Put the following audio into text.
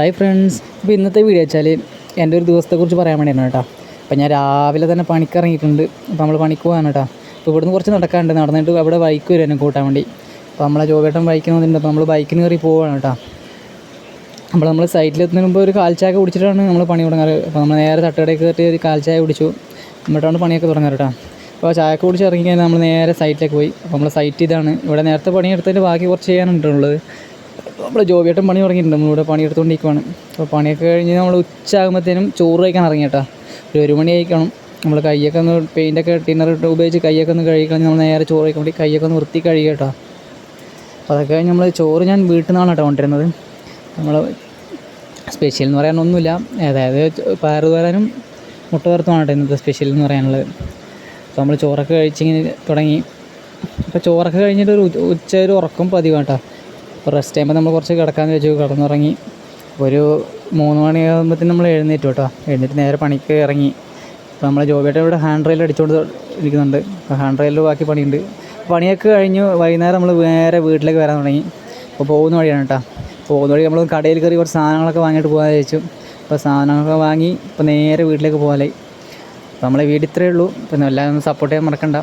Hi friends ഇപ്പോൾ ഇന്നത്തെ video വെച്ചാൽ എന്റെ ഒരു ദിവസത്തെക്കുറിച്ച് പറയാൻ വേണ്ടിയാണ് കേട്ടോ. അപ്പോൾ ഞാൻ രാവിലെ തന്നെ പണിക്ക് ഇറങ്ങിയിട്ടുണ്ട്. അപ്പോൾ നമ്മൾ പണിക്ക് പോകാൻ കേട്ടോ. അപ്പോൾ ഇവിടുന്ന് കുറച്ച് നടക്കാനുണ്ട്. നടന്നിട്ട് അവിടെ ബൈക്ക് വരും എന്നെ കൂട്ടാൻ വേണ്ടി. അപ്പോൾ നമ്മളെ ജോബേട്ടൻ ബൈക്ക് വന്നിട്ടുണ്ട്. അപ്പോൾ നമ്മൾ ബൈക്കിന് കയറി പോവുകയാണ് കേട്ടോ. അപ്പോൾ നമ്മൾ സൈറ്റിലെത്തുന്നതിന് മുമ്പ് ഒരു കാൽച്ചായ കുടിച്ചിട്ടാണ് നമ്മൾ പണി തുടങ്ങാറ്. അപ്പോൾ നമ്മൾ നേരെ തട്ടുകടയിൽ കയറി ഒരു കാൽച്ചായ കുടിച്ചു. എന്നിട്ടാണ് പണിയൊക്കെ തുടങ്ങാറ് കേട്ടോ. അപ്പോൾ ചായ കുടിച്ച് ഇറങ്ങി കഴിഞ്ഞാൽ നമ്മൾ നേരെ സൈറ്റിലേക്ക് പോയി. അപ്പോൾ നമ്മൾ സൈറ്റ് ഇതാണ്. ഇവിടെ നേരത്തെ പണിയെടുത്തതിന്റെ ബാക്കി കുറച്ച് ചെയ്യാനുണ്ടുള്ളത് നമ്മൾ ജോബിയേട്ടൻ പണി തുടങ്ങിയിട്ടുണ്ട്. നമ്മളിവിടെ പണിയെടുത്തുകൊണ്ടിരിക്കുവാണ്. അപ്പോൾ പണിയൊക്കെ കഴിഞ്ഞ് നമ്മൾ ഉച്ചയാകുമ്പോഴത്തേനും ചോറ് കഴിക്കാൻ ഇറങ്ങി കേട്ടോ ഒരു ഒരു മണി കഴിക്കണം നമ്മൾ കൈയൊക്കെ ഒന്ന് പെയിന്റൊക്കെ ടിന്നർ ഇട്ട് ഉപയോഗിച്ച് കൈയൊക്കെ ഒന്ന് കഴുകി നമ്മൾ നേരെ ചോറ് കഴിക്കാൻ വേണ്ടി കൈയൊക്കെ ഒന്ന് വൃത്തി കഴുകി കേട്ടോ അപ്പോൾ അതൊക്കെ കഴിഞ്ഞ് നമ്മൾ ചോറ് ഞാൻ വീട്ടിൽ നിന്നാണ് കേട്ടോ കൊണ്ടുവരുന്നത്. നമ്മൾ സ്പെഷ്യൽ എന്ന് പറയാനൊന്നുമില്ല അതായത് പയറ് തോരാനും മുട്ട വറുത്തുമാണ് കേട്ടോ ഇന്നത്തെ സ്പെഷ്യൽ എന്ന് പറയാനുള്ളത്. അപ്പോൾ നമ്മൾ ചോറൊക്കെ കഴിച്ചിങ്ങനെ തുടങ്ങി. അപ്പോൾ ചോറൊക്കെ കഴിഞ്ഞിട്ട് ഒരു ഉച്ച ഒരു ഉറക്കം പതിവാണ് കേട്ടോ. അപ്പോൾ റെസ്റ്റ് ടൈമിൽ നമ്മൾ കുറച്ച് കിടക്കാമെന്ന് വെച്ചു കിടന്നുറങ്ങി. ഒരു മൂന്ന് മണിയാകുമ്പോഴത്തേനും നമ്മൾ എഴുന്നേറ്റു കേട്ടോ. എഴുന്നേറ്റ് നേരെ പണിക്ക് ഇറങ്ങി. അപ്പോൾ നമ്മൾ ജോബിയായിട്ട് ഇവിടെ ഹാൻഡ് റെയിൽ അടിച്ചുകൊണ്ട് ഇരിക്കുന്നുണ്ട്. അപ്പോൾ ഹാൻഡ് റെയിലിൽ ബാക്കി പണിയുണ്ട്. പണിയൊക്കെ കഴിഞ്ഞു. വൈകുന്നേരം നമ്മൾ നേരെ വീട്ടിലേക്ക് വരാൻ തുടങ്ങി. അപ്പോൾ പോകുന്ന വഴിയാണ് കേട്ടോ. പോകുന്ന വഴി നമ്മൾ കടയിൽ കയറി കുറച്ച് സാധനങ്ങളൊക്കെ വാങ്ങിയിട്ട് പോകാൻ ചോദിച്ചു അപ്പോൾ സാധനങ്ങളൊക്കെ വാങ്ങി ഇപ്പോൾ നേരെ വീട്ടിലേക്ക് പോകാനായി അപ്പോൾ നമ്മളെ വീട് ഇത്രയേ ഉള്ളൂ. പിന്നെ എല്ലാവരും സപ്പോർട്ട് ചെയ്യാൻ മറക്കണ്ട.